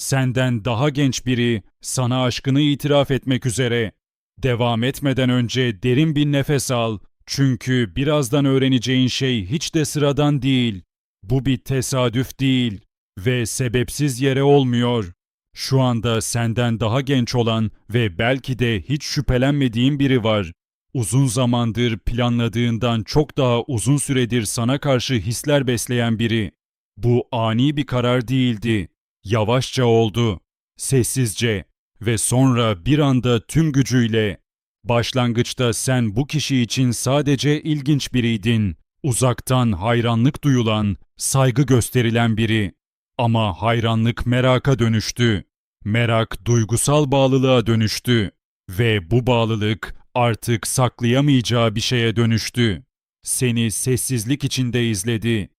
Senden daha genç biri sana aşkını itiraf etmek üzere. Devam etmeden önce derin bir nefes al. Çünkü birazdan öğreneceğin şey hiç de sıradan değil. Bu bir tesadüf değil ve sebepsiz yere olmuyor. Şu anda senden daha genç olan ve belki de hiç şüphelenmediğin biri var. Uzun zamandır planladığından çok daha uzun süredir sana karşı hisler besleyen biri. Bu ani bir karar değildi. Yavaşça oldu. Sessizce ve sonra bir anda tüm gücüyle. Başlangıçta sen bu kişi için sadece ilginç biriydin. Uzaktan hayranlık duyulan, saygı gösterilen biri. Ama hayranlık meraka dönüştü. Merak duygusal bağlılığa dönüştü. Ve bu bağlılık artık saklayamayacağı bir şeye dönüştü. Seni sessizlik içinde izledi.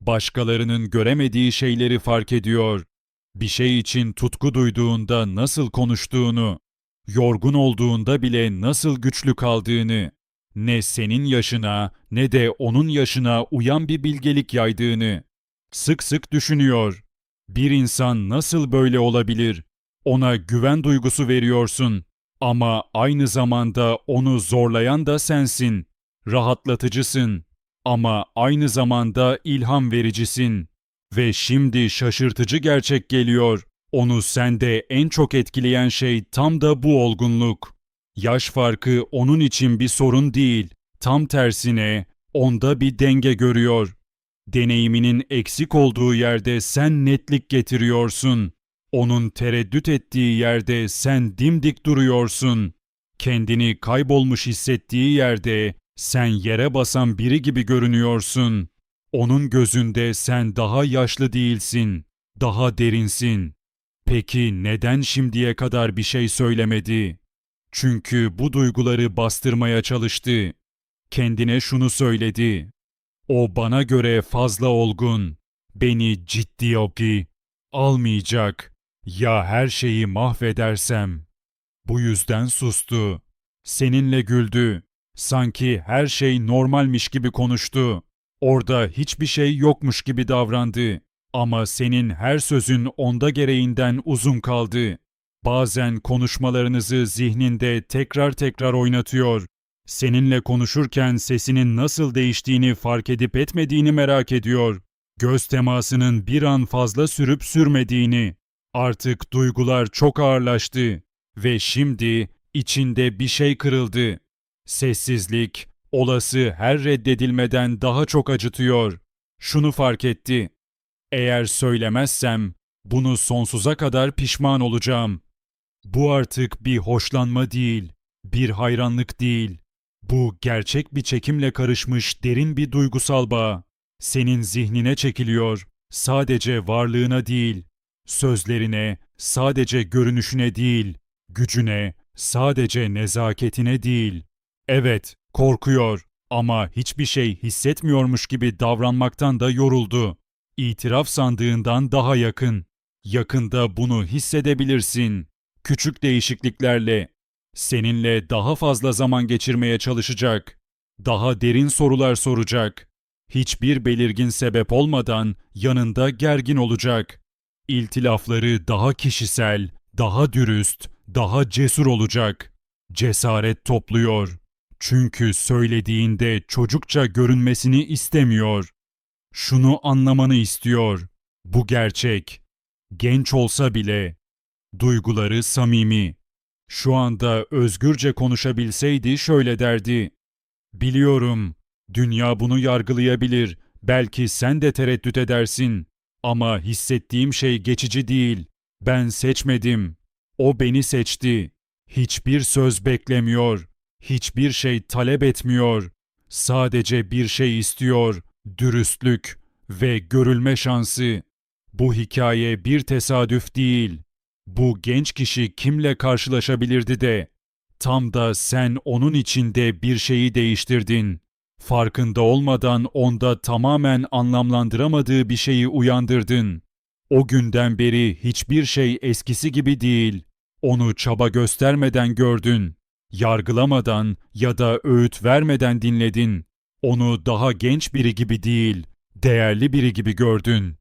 Başkalarının göremediği şeyleri fark ediyor. Bir şey için tutku duyduğunda nasıl konuştuğunu, yorgun olduğunda bile nasıl güçlü kaldığını, ne senin yaşına ne de onun yaşına uyan bir bilgelik yaydığını sık sık düşünüyor. Bir insan nasıl böyle olabilir? Ona güven duygusu veriyorsun ama aynı zamanda onu zorlayan da sensin. Rahatlatıcısın ama aynı zamanda ilham vericisin. Ve şimdi şaşırtıcı gerçek geliyor. Onu sende en çok etkileyen şey tam da bu olgunluk. Yaş farkı onun için bir sorun değil. Tam tersine onda bir denge görüyor. Deneyiminin eksik olduğu yerde sen netlik getiriyorsun. Onun tereddüt ettiği yerde sen dimdik duruyorsun. Kendini kaybolmuş hissettiği yerde sen yere basan biri gibi görünüyorsun. Onun gözünde sen daha yaşlı değilsin, daha derinsin. Peki neden şimdiye kadar bir şey söylemedi? Çünkü bu duyguları bastırmaya çalıştı. Kendine şunu söyledi. O bana göre fazla olgun. Beni ciddi oki almayacak. Ya her şeyi mahvedersem? Bu yüzden sustu. Seninle güldü. Sanki her şey normalmiş gibi konuştu. Orada hiçbir şey yokmuş gibi davrandı. Ama senin her sözün onda gereğinden uzun kaldı. Bazen konuşmalarınızı zihninde tekrar tekrar oynatıyor. Seninle konuşurken sesinin nasıl değiştiğini fark edip etmediğini merak ediyor. Göz temasının bir an fazla sürüp sürmediğini. Artık duygular çok ağırlaştı ve şimdi içinde bir şey kırıldı. Sessizlik, olası her reddedilmeden daha çok acıtıyor. Şunu fark etti. Eğer söylemezsem bunu sonsuza kadar pişman olacağım. Bu artık bir hoşlanma değil, bir hayranlık değil. Bu gerçek bir çekimle karışmış derin bir duygusal bağ. Senin zihnine çekiliyor, sadece varlığına değil, sözlerine, sadece görünüşüne değil, gücüne, sadece nezaketine değil. Evet, korkuyor ama hiçbir şey hissetmiyormuş gibi davranmaktan da yoruldu. İtiraf sandığından daha yakın. Yakında bunu hissedebilirsin. Küçük değişikliklerle. Seninle daha fazla zaman geçirmeye çalışacak. Daha derin sorular soracak. Hiçbir belirgin sebep olmadan yanında gergin olacak. İltilafları daha kişisel, daha dürüst, daha cesur olacak. Cesaret topluyor. Çünkü söylediğinde çocukça görünmesini istemiyor. Şunu anlamanı istiyor. Bu gerçek. Genç olsa bile duyguları samimi. Şu anda özgürce konuşabilseydi şöyle derdi. Biliyorum, dünya bunu yargılayabilir. Belki sen de tereddüt edersin. Ama hissettiğim şey geçici değil. Ben seçmedim. O beni seçti. Hiçbir söz beklemiyor. Hiçbir şey talep etmiyor. Sadece bir şey istiyor. Dürüstlük ve görülme şansı. Bu hikaye bir tesadüf değil. Bu genç kişi kimle karşılaşabilirdi de tam da sen onun içinde bir şeyi değiştirdin. Farkında olmadan onda tamamen anlamlandıramadığı bir şeyi uyandırdın. O günden beri hiçbir şey eskisi gibi değil. Onu çaba göstermeden gördün. Yargılamadan ya da öğüt vermeden dinledin. Onu daha genç biri gibi değil, değerli biri gibi gördün.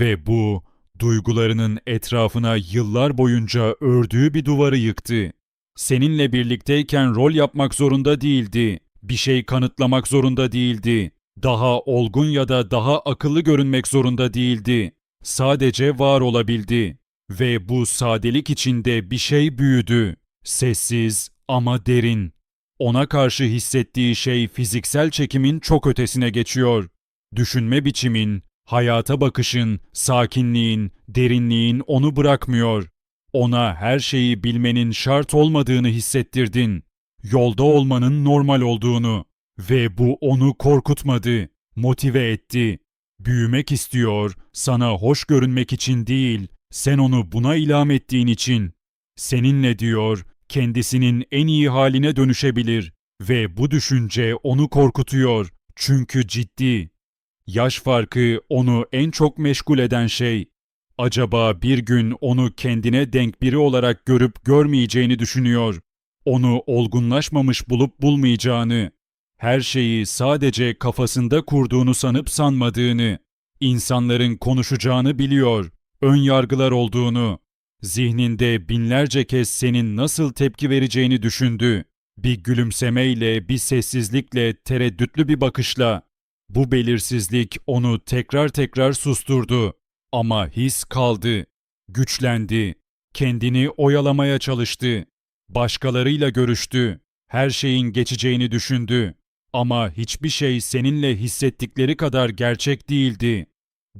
Ve bu Duygularının etrafına yıllar boyunca ördüğü bir duvarı yıktı. Seninle birlikteyken rol yapmak zorunda değildi. Bir şey kanıtlamak zorunda değildi. Daha olgun ya da daha akıllı görünmek zorunda değildi. Sadece var olabildi. Ve bu sadelik içinde bir şey büyüdü. Sessiz ama derin. Ona karşı hissettiği şey fiziksel çekimin çok ötesine geçiyor. Düşünme biçimin, hayata bakışın, sakinliğin, derinliğin onu bırakmıyor. Ona her şeyi bilmenin şart olmadığını hissettirdin. Yolda olmanın normal olduğunu ve bu onu korkutmadı, motive etti. Büyümek istiyor, sana hoş görünmek için değil, sen onu buna ilham ettiğin için. Seninle diyor, kendisinin en iyi haline dönüşebilir ve bu düşünce onu korkutuyor çünkü ciddi. Yaş farkı onu en çok meşgul eden şey. Acaba bir gün onu kendine denk biri olarak görüp görmeyeceğini düşünüyor. Onu olgunlaşmamış bulup bulmayacağını. Her şeyi sadece kafasında kurduğunu sanıp sanmadığını. insanların konuşacağını biliyor. Ön yargılar olduğunu. Zihninde binlerce kez senin nasıl tepki vereceğini düşündü. Bir gülümsemeyle, bir sessizlikle, tereddütlü bir bakışla. Bu belirsizlik onu tekrar tekrar susturdu. Ama his kaldı. Güçlendi. Kendini oyalamaya çalıştı. Başkalarıyla görüştü. Her şeyin geçeceğini düşündü. Ama hiçbir şey seninle hissettikleri kadar gerçek değildi.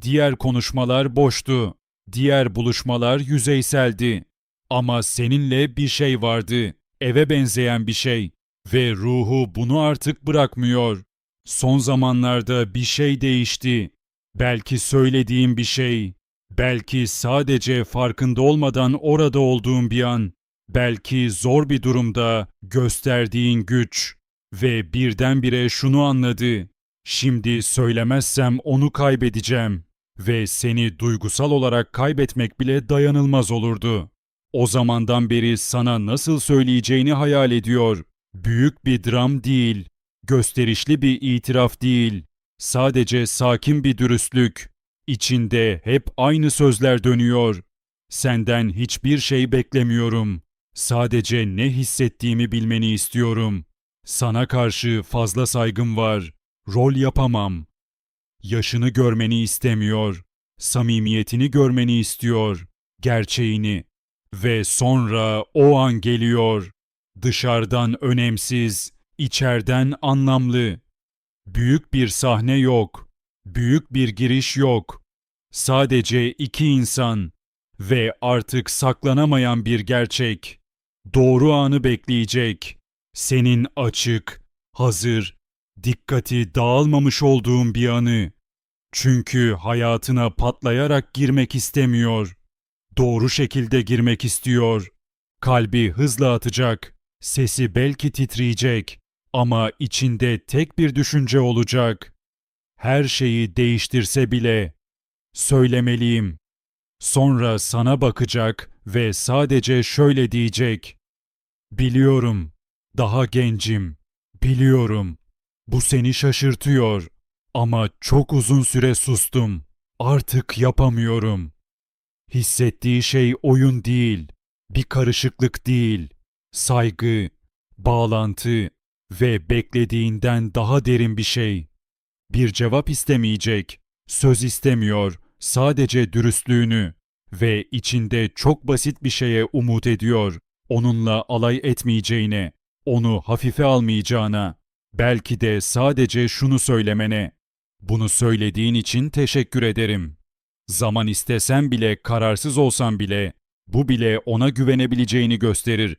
Diğer konuşmalar boştu. Diğer buluşmalar yüzeyseldi. Ama seninle bir şey vardı. Eve benzeyen bir şey. Ve ruhu bunu artık bırakmıyor. Son zamanlarda bir şey değişti. Belki söylediğim bir şey. Belki sadece farkında olmadan orada olduğum bir an. Belki zor bir durumda gösterdiğin güç. Ve birdenbire şunu anladı. Şimdi söylemezsem onu kaybedeceğim. Ve seni duygusal olarak kaybetmek bile dayanılmaz olurdu. O zamandan beri sana nasıl söyleyeceğini hayal ediyor. Büyük bir dram değil, gösterişli bir itiraf değil, sadece sakin bir dürüstlük. İçinde hep aynı sözler dönüyor. Senden hiçbir şey beklemiyorum. Sadece ne hissettiğimi bilmeni istiyorum. Sana karşı fazla saygım var. Rol yapamam. Yaşını görmeni istemiyor. Samimiyetini görmeni istiyor. Gerçeğini. Ve sonra o an geliyor. Dışarıdan önemsiz, içerden anlamlı. Büyük bir sahne yok. Büyük bir giriş yok. Sadece iki insan ve artık saklanamayan bir gerçek. Doğru anı bekleyecek. Senin açık, hazır, dikkati dağılmamış olduğun bir anı. Çünkü hayatına patlayarak girmek istemiyor. Doğru şekilde girmek istiyor. Kalbi hızla atacak. Sesi belki titreyecek ama içinde tek bir düşünce olacak. Her şeyi değiştirse bile söylemeliyim. Sonra sana bakacak ve sadece şöyle diyecek. Biliyorum, daha gencim. Biliyorum. Bu seni şaşırtıyor. Ama çok uzun süre sustum. Artık yapamıyorum. Hissettiği şey oyun değil, bir karışıklık değil. Saygı, bağlantı ve beklediğinden daha derin bir şey. Bir cevap istemeyecek, söz istemiyor, sadece dürüstlüğünü ve içinde çok basit bir şeye umut ediyor. Onunla alay etmeyeceğine, onu hafife almayacağına, belki de sadece şunu söylemene. Bunu söylediğin için teşekkür ederim. Zaman istesen bile, kararsız olsan bile, bu bile ona güvenebileceğini gösterir.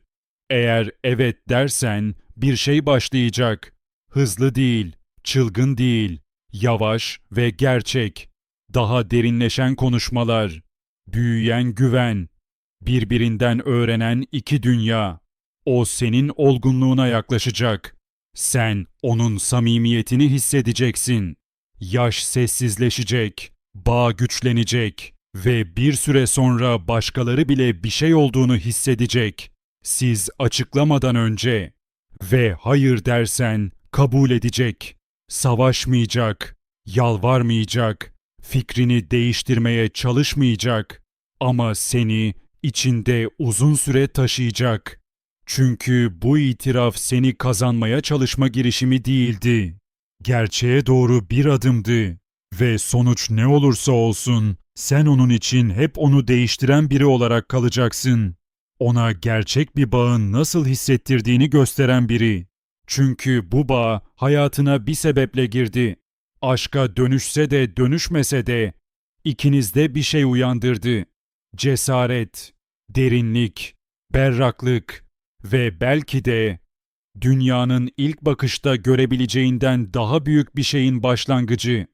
Eğer evet dersen bir şey başlayacak. Hızlı değil, çılgın değil, yavaş ve gerçek. Daha derinleşen konuşmalar, büyüyen güven, birbirinden öğrenen iki dünya. O senin olgunluğuna yaklaşacak. Sen onun samimiyetini hissedeceksin. Yaş sessizleşecek, bağ güçlenecek ve bir süre sonra başkaları bile bir şey olduğunu hissedecek. Siz açıklamadan önce ve hayır dersen kabul edecek. Savaşmayacak, yalvarmayacak, fikrini değiştirmeye çalışmayacak ama seni içinde uzun süre taşıyacak. Çünkü bu itiraf seni kazanmaya çalışma girişimi değildi. Gerçeğe doğru bir adımdı ve sonuç ne olursa olsun sen onun için hep onu değiştiren biri olarak kalacaksın. Ona gerçek bir bağın nasıl hissettirdiğini gösteren biri. Çünkü bu bağ hayatına bir sebeple girdi. Aşka dönüşse de dönüşmese de ikinizde bir şey uyandırdı. Cesaret, derinlik, berraklık ve belki de dünyanın ilk bakışta görebileceğinden daha büyük bir şeyin başlangıcı.